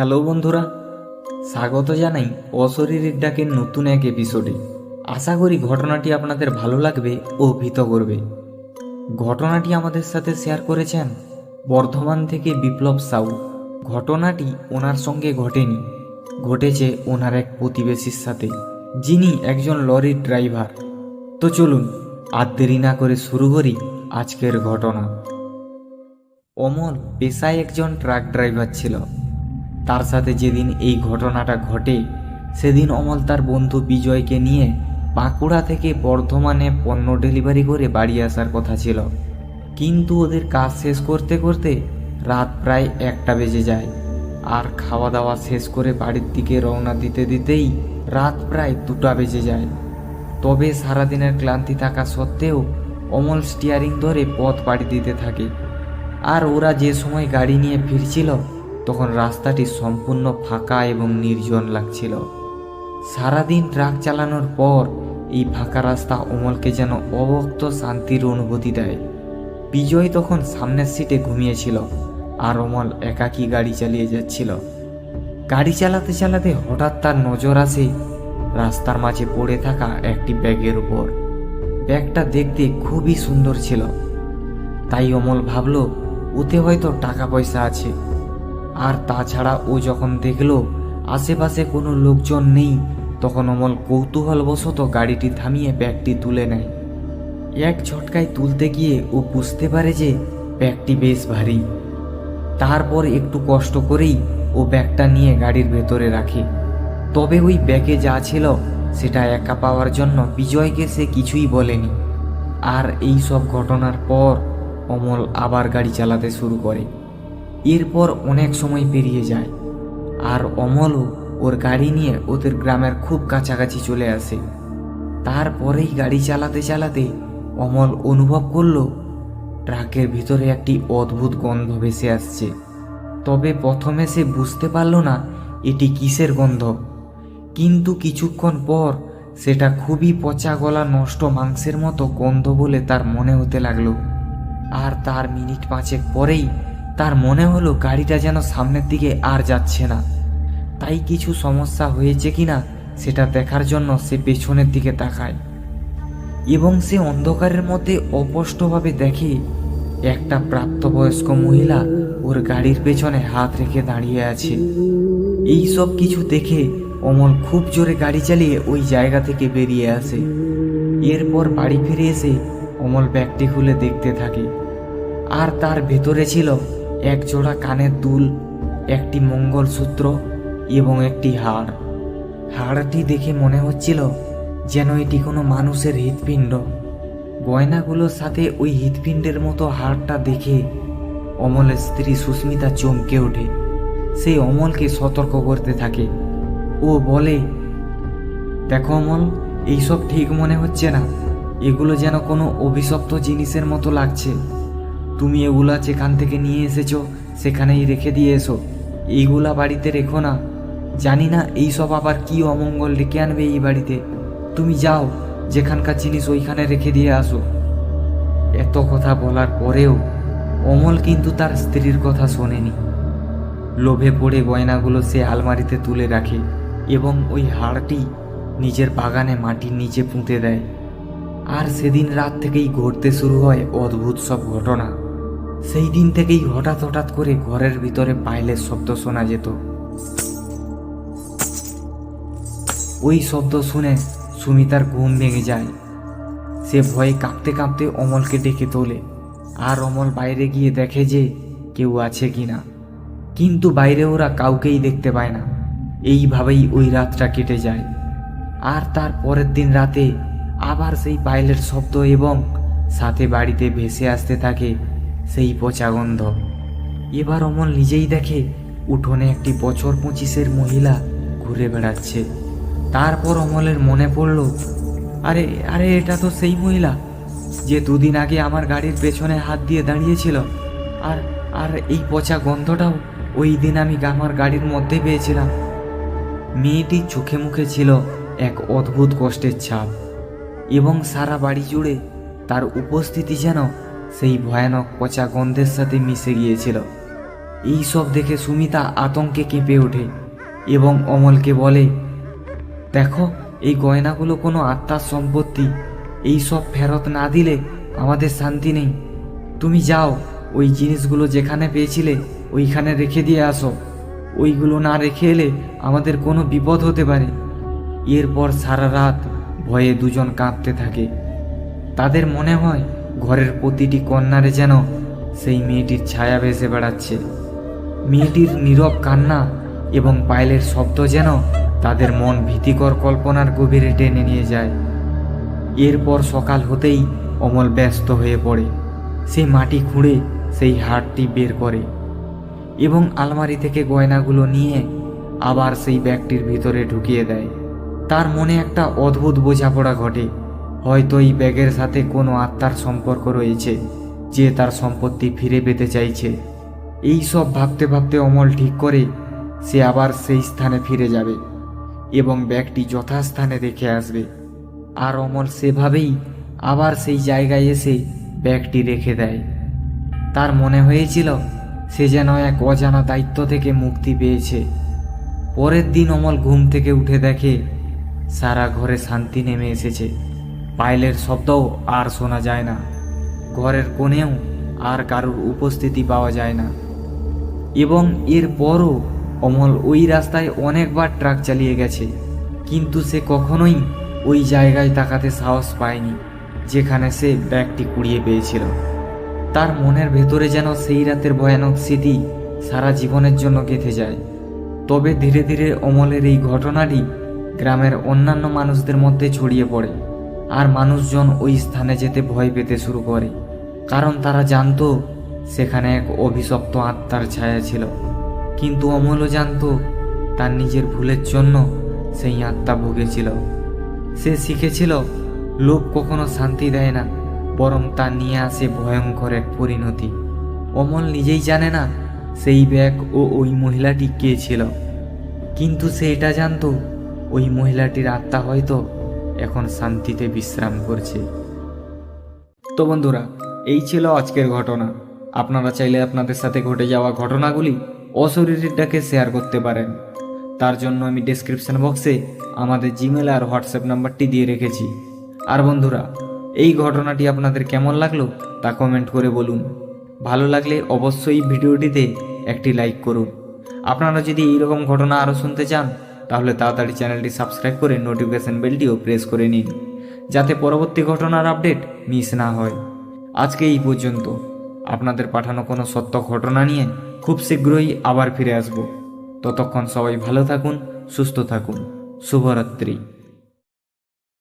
Hello বন্ধুরা, স্বাগত জানাই অশরীরের ডাকের নতুন এক এপিসোডে আশা করি ঘটনাটি আপনাদের ভালো লাগবে ও ভীত করবে। ঘটনাটি আমাদের সাথে শেয়ার করেছেন বর্ধমান থেকে বিপ্লব সাউ। ঘটনাটি ওনার সঙ্গে ঘটেনি, ঘটেছে ওনার এক প্রতিবেশীর সাথে, যিনি একজন লরির ড্রাইভার তো চলুন, আর দেরি না করে শুরু করি আজকের ঘটনা। অমল পেশায় একজন ট্রাক ড্রাইভার ছিল। তার সাথে যেদিন এই ঘটনাটা ঘটে, সেদিন অমল তার বন্ধু বিজয়কে নিয়ে বাঁকুড়া থেকে বর্ধমানে পণ্য ডেলিভারি করে বাড়ি আসার কথা ছিল। কিন্তু ওদের কাজ শেষ করতে করতে রাত প্রায় একটা বেজে যায়। আর খাওয়া দাওয়া শেষ করে বাড়ির দিকে রওনা দিতে দিতেই রাত প্রায় দুটা বেজে যায়। তবে সারাদিনের ক্লান্তি থাকা সত্ত্বেও অমল স্টিয়ারিং ধরে পথ পাড়ি দিতে থাকে। আর ওরা যে সময় গাড়ি নিয়ে ফিরছিল তখন রাস্তাটি সম্পূর্ণ ফাঁকা এবং নির্জন লাগছিল। সারাদিন ট্রাক চালানোর পর এই ফাঁকা রাস্তা অমলকে যেন অবক্ত শান্তির অনুভূতি দেয়। বিজয় তখন সামনের সিটে ঘুমিয়েছিল আর অমল একাকী গাড়ি চালিয়ে যাচ্ছিল। গাড়ি চালাতে চালাতে হঠাৎ তার নজর আসে রাস্তার মাঝে পড়ে থাকা একটি ব্যাগের উপর। ব্যাগটা দেখতে খুবই সুন্দর ছিল। তাই অমল ভাবল, ওতে হয়তো টাকা পয়সা আছে। আর তাছাড়া ও যখন দেখল আশেপাশে কোনো লোকজন নেই, তখন অমল কৌতূহলবশত গাড়িটি থামিয়ে ব্যাগটি তুলে নেয়। এক ঝটকায় তুলতে গিয়ে ও বুঝতে পারে যে ব্যাগটি বেশ ভারী। তারপর একটু কষ্ট করেই ও ব্যাগটা নিয়ে গাড়ির ভেতরে রাখে। তবে ওই ব্যাগে যা ছিল, সেটা একা পাওয়ার জন্য বিজয়কে সে কিছুই বলেনি। আর এই সব ঘটনার পর অমল আবার গাড়ি চালাতে শুরু করে। এরপর অনেক সময় পেরিয়ে যায়। আর অমলও ওর গাড়ি নিয়ে ওদের গ্রামের খুব কাছাকাছি চলে আসে। তারপরেই গাড়ি চালাতে চালাতে অমল অনুভব করল, ট্রাকের ভিতরে একটি অদ্ভুত গন্ধ ভেসে আসছে। তবে প্রথমে সে বুঝতে পারল না এটি কিসের গন্ধ। কিন্তু কিছুক্ষণ পর সেটা খুবই পচা গলা নষ্ট মাংসের মতো গন্ধ বলে তার মনে হতে লাগল। আর তার মিনিট পাঁচেক পরেই তার মনে হলো গাড়িটা যেন সামনের দিকে আর যাচ্ছে না। তাই কিছু সমস্যা হয়েছে কিনা সেটা দেখার জন্য সে পেছনের দিকে তাকায় এবং সে অন্ধকারের মধ্যে অস্পষ্টভাবে দেখে একটা প্রাপ্তবয়স্ক মহিলা ওর গাড়ির পেছনে হাত রেখে দাঁড়িয়ে আছে। এই সব কিছু দেখে অমল খুব জোরে গাড়ি চালিয়ে ওই জায়গা থেকে বেরিয়ে আসে। এরপর বাড়ি ফিরে এসে অমল ব্যাগটি খুলে দেখতে থাকে। আর তার ভেতরে ছিল এক জোড়া কানের দুল, একটি মঙ্গলসূত্র এবং একটি হাড়। হাড়টি দেখে মনে হচ্ছিল যেন এটি কোনো মানুষের হৃৎপিণ্ড। গয়নাগুলোর সাথে ওই হৃৎপিণ্ডের মতো হাড়টা দেখে অমলের স্ত্রী সুস্মিতা চমকে ওঠে। সেই অমলকে সতর্ক করতে থাকে। ও বলে, দেখো অমল, এইসব ঠিক মনে হচ্ছে না। এগুলো যেন কোনো অভিশপ্ত জিনিসের মতো লাগছে। তুমি এগুলা যেখান থেকে নিয়ে এসেছ, সেখানেই রেখে দিয়ে এসো। এইগুলা বাড়িতে রেখো না। জানি না এইসব আবার কি অমঙ্গল ডেকে আনবে এই বাড়িতে। তুমি যাও, যেখানকার জিনিস ওইখানে রেখে দিয়ে আসো। এত কথা বলার পরেও অমল কিন্তু তার স্ত্রীর কথা শোনেনি। লোভে পড়ে গয়নাগুলো সে আলমারিতে তুলে রাখে এবং ওই হাড়টি নিজের বাগানে মাটির নিচে পুঁতে দেয়। আর সেদিন রাত থেকেই ঘটতে শুরু হয় অদ্ভুত সব ঘটনা। সেই দিন থেকেই হঠাৎ হঠাৎ করে ঘরের ভিতরে পাইলের শব্দ শোনা যেত। ওই শব্দ শুনে সুমিতার ঘুম ভেঙে যায়। সে ভয়ে কাঁপতে কাঁপতে অমলকে ডেকে তোলে। আর অমল বাইরে গিয়ে দেখে যে কেউ আছে কি না কিন্তু বাইরে ওরা কাউকেই দেখতে পায় না। এইভাবেই ওই রাতটা কেটে যায়। আর তার পরের দিন রাতে আবার সেই পাইলের শব্দ এবং সাথে বাড়িতে ভেসে আসতে থাকে সেই পচা গন্ধ। এবার অমল নিজেই দেখে, উঠোনে একটি বছর পঁচিশের মহিলা ঘুরে বেড়াচ্ছে। তারপর অমলের মনে পড়ল, আরে আরে, এটা তো সেই মহিলা, যে দুদিন আগে আমার গাড়ির পেছনে হাত দিয়ে দাঁড়িয়েছিল। আর আর এই পচা গন্ধটাও ওই দিন আমি আমার গাড়ির মধ্যে পেয়েছিলাম। মেয়েটির চোখে মুখে ছিল এক অদ্ভুত কষ্টের ছাপ, এবং সারা বাড়ি জুড়ে তার উপস্থিতি যেন সেই ভয়ানক পচা গন্ধের সাথে মিশে গিয়েছিল। এই সব দেখে সুমিতা আতঙ্কে কেঁপে ওঠে এবং অমলকে বলে, দেখো, এই গয়নাগুলো কোনো আত্মার সম্পত্তি। এই সব ফেরত না দিলে আমাদের শান্তি নেই। তুমি যাও, ওই জিনিসগুলো যেখানে পেয়েছিলে, ওইখানে রেখে দিয়ে আসো। ওইগুলো না রেখে এলে আমাদের কোনো বিপদ হতে পারে। এরপর সারা রাত ভয়ে দুজন কাঁপতে থাকে। তাদের মনে হয় ঘরের প্রতিটি কন্যারে যেন সেই মেয়েটির ছায়া ভেসে বেড়াচ্ছে। মেয়েটির নীরব কান্না এবং পায়েলের শব্দ যেন তাদের মন ভীতিকর কল্পনার গভীরে টেনে নিয়ে যায়। এরপর সকাল হতেই অমল ব্যস্ত হয়ে পড়ে। সেই মাটি খুঁড়ে সেই হাড়টি বের করে এবং আলমারি থেকে গয়নাগুলো নিয়ে আবার সেই ব্যাগটির ভিতরে ঢুকিয়ে দেয়। তার মনে একটা অদ্ভুত বোঝাপড়া ঘটে। হয়তো এই ব্যাগের সাথে কোনো আত্মার সম্পর্ক রয়েছে, যে তার সম্পত্তি ফিরে পেতে চাইছে। এই সব ভাবতে ভাবতে অমল ঠিক করে সে আবার সেই স্থানে ফিরে যাবে এবং ব্যাগটি যথাস্থানে রেখে আসবে। আর অমল সেভাবেই আবার সেই জায়গায় এসে ব্যাগটি রেখে দেয়। তার মনে হয়েছিল সে যেন এক অজানা দায়িত্ব থেকে মুক্তি পেয়েছে। পরের দিন অমল ঘুম থেকে উঠে দেখে সারা ঘরে শান্তি নেমে এসেছে। পায়েলের শব্দও আর শোনা যায় না। ঘরের কোণেও আর কারোর উপস্থিতি পাওয়া যায় না। এবং এরপরও অমল ওই রাস্তায় অনেকবার ট্রাক চালিয়ে গেছে। কিন্তু সে কখনোই ওই জায়গায় তাকাতে সাহস পায়নি, যেখানে সে ব্যাগটি কুড়িয়ে পেয়েছিল। তার মনের ভেতরে যেন সেই রাতের ভয়ানক স্মৃতি সারা জীবনের জন্য গেঁথে যায়। তবে ধীরে ধীরে অমলের এই ঘটনাটি গ্রামের অন্যান্য মানুষদের মধ্যে ছড়িয়ে পড়ে। আর মানুষজন ওই স্থানে যেতে ভয় পেতে শুরু করে। কারণ তারা জানতো সেখানে এক অভিশপ্ত আত্মার ছায়া ছিল। কিন্তু অমলও জানতো তার নিজের ভুলের জন্য সেই আত্মা ভুগেছিল। সে শিখেছিল লোভ কখনো শান্তি দেয় না, বরং তা নিয়ে আসে ভয়ঙ্কর এক পরিণতি। অমল নিজেই জানে না সেই ব্যাগ ও ওই মহিলাটি কে ছিল। কিন্তু সে এটা জানতো, ওই মহিলাটির আত্মা হয়তো এখন শান্তিতে বিশ্রাম করছে। তো বন্ধুরা, এই ছিল আজকের ঘটনা। আপনারা চাইলে আপনাদের সাথে ঘটে যাওয়া ঘটনাগুলি অশরীরের ডাকে শেয়ার করতে পারেন। তার জন্য আমি ডেসক্রিপশন বক্সে আমাদের জিমেল আর হোয়াটসঅ্যাপ নাম্বারটি দিয়ে রেখেছি। আর বন্ধুরা, এই ঘটনাটি আপনাদের কেমন লাগল তা কমেন্ট করে বলুন। ভালো লাগলে অবশ্যই ভিডিওটিতে একটি লাইক করুন। আপনারা যদি এইরকম ঘটনা আরও শুনতে চান তাহলে তাড়াতাড়ি চ্যানেলটি সাবস্ক্রাইব করে নোটিফিকেশান বেলটিও প্রেস করে নিন, যাতে পরবর্তী ঘটনার আপডেট মিস না হয়। আজকে এই পর্যন্ত। আপনাদের পাঠানো কোনো সত্য ঘটনা নিয়ে খুব শীঘ্রই আবার ফিরে আসব। ততক্ষণ সবাই ভালো থাকুন, সুস্থ থাকুন। শুভরাত্রি।